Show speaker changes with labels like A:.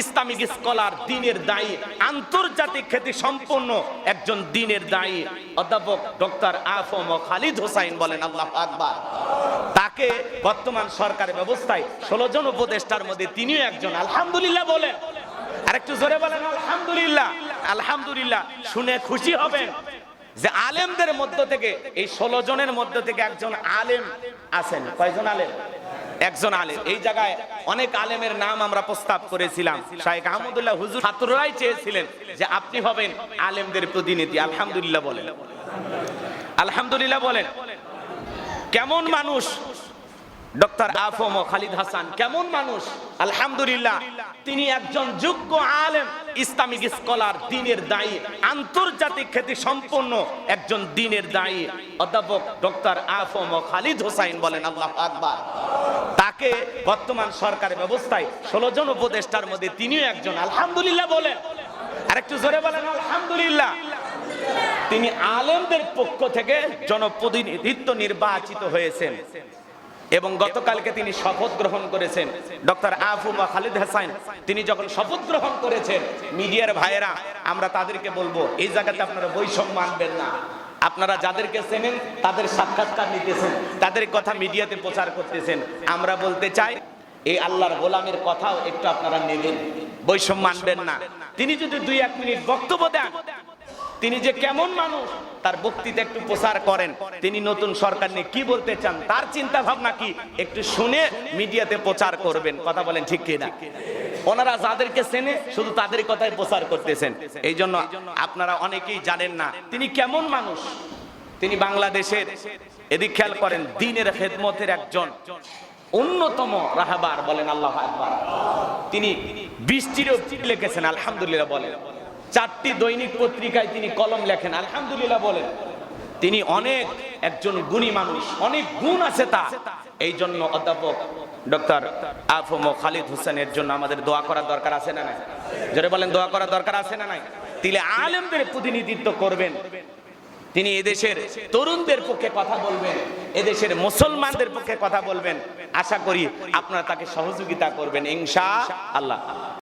A: Islamic scholar দিনের দায়ী, আন্তর্জাতিক খ্যাতি সম্পন্ন একজন দিনের দায়ী অধ্যাপক ডক্টর আফম খালিদ হোসাইন বলেন আল্লাহ আকবার। তাকে বর্তমান সরকারের ব্যবস্থায় ষোলো জন উপদেষ্টার মধ্যে তিনিও একজন, আলহামদুলিল্লাহ বলেন। আর একটু জোরে বলেন, আলহামদুলিল্লাহ আলহামদুলিল্লাহ, শুনে খুশি হবেন যে আলেমদের মধ্য থেকে, এই ষোলো জনের মধ্য থেকে একজন আলেম আছেন। কয়জন আলেম? একজন আলেম। এই জায়গায় অনেক আলেমের নাম আমরা প্রস্তাব করেছিলাম। শাহেখ আহমদুল্লাহ হুজুর ছাত্ররাই চেয়েছিলেন যে আপনি হবেন আলেমদের প্রতিনিধি। আলহামদুলিল্লাহ বলেন। আলহামদুলিল্লাহ বলেন। কেমন মানুষ ডক্টর আফম খালিদ হাসান, কেমন মানুষ? আলহামদুলিল্লাহ, তিনি একজন যোগ্য আলেম, ইসলামিক স্কলার, দিনের দায়ী, আন্তর্জাতিক খ্যাতি সম্পন্ন একজন দিনের দায়ী। অধ্যাপক ডক্টর আফম খালিদ হোসাইন বলেন, আল্লাহ আকবার। তাকে বর্তমান সরকারের ব্যবস্থায় ষোলো জন উপদেষ্টার মধ্যে তিনিও একজন। আলহামদুলিল্লাহ বলেন। আর একটু জোরে বলেন, আলহামদুলিল্লাহ। তিনি আলেমদের পক্ষ থেকে জনপ্রতিনিধিত্ব নির্বাচিত হয়েছেন। এবং গতকালকে তিনি শপথ গ্রহণ করেছেন। ডক্টর আফুমা খালিদ হাসান, তিনি যখন শপথ গ্রহণ করেছেন, মিডিয়ার ভাইয়েরা, আমরা তাদেরকে বলব, এই জায়গাতে আপনারা বৈষম্য আনবেন না। আপনারা যাদেরকে চেনেন, তাদের সাক্ষাৎকার নিতেছেন, তাদের কথা মিডিয়াতে প্রচার করতেছেন। আমরা বলতে চাই, এই আল্লাহর গোলামের কথাও একটু আপনারা নেবেন। বৈষম্য আনবেন না। তিনি যদি দুই এক মিনিট বক্তব্য দেন তিনি যে কেমন মানুষ, তার বক্তৃতা একটু প্রচার করেন। তিনি নতুন সরকার নিয়ে কি বলতে চান, তার চিন্তা ভাবনা কি, একটু শুনে মিডিয়াতে প্রচার করবেন। কথা বলেন ঠিক কিনা? ওনারা যাদেরকে চেনে, শুধু তাদের কথাই প্রচার করতেছেন। এই জন্য আপনারা অনেকেই জানেন না, তিনি কেমন মানুষ? তিনি বাংলাদেশের, এদিক খেয়াল করেন, দিনের খেদমতের একজন অন্যতম রাহাবার বলেন আল্লাহ তিনি বৃষ্টিরও লিখেছেন, আলহামদুলিল্লাহ বলেন। চারটি দৈনিক পত্রিকায় তিনি কলম লেখেন, আলহামদুলিল্লাহ বলেন। তিনি অনেক একজন গুণী মানুষ, অনেক গুণ আছে তা এই জন্য অধ্যাপক ডক্টর আফম খালিদ হোসেনের জন্য আমাদের দোয়া করার দরকার আছে না নাই? যারা বলেন, দোয়া করার দরকার আছে না নাই? তিনি আলেমদের প্রতিনিধিত্ব করবেন। তিনি এদেশের তরুণদের পক্ষে কথা বলবেন, এদেশের মুসলমানদের পক্ষে কথা বলবেন। আশা করি আপনারা তাকে সহযোগিতা করবেন, ইনশা আল্লাহ।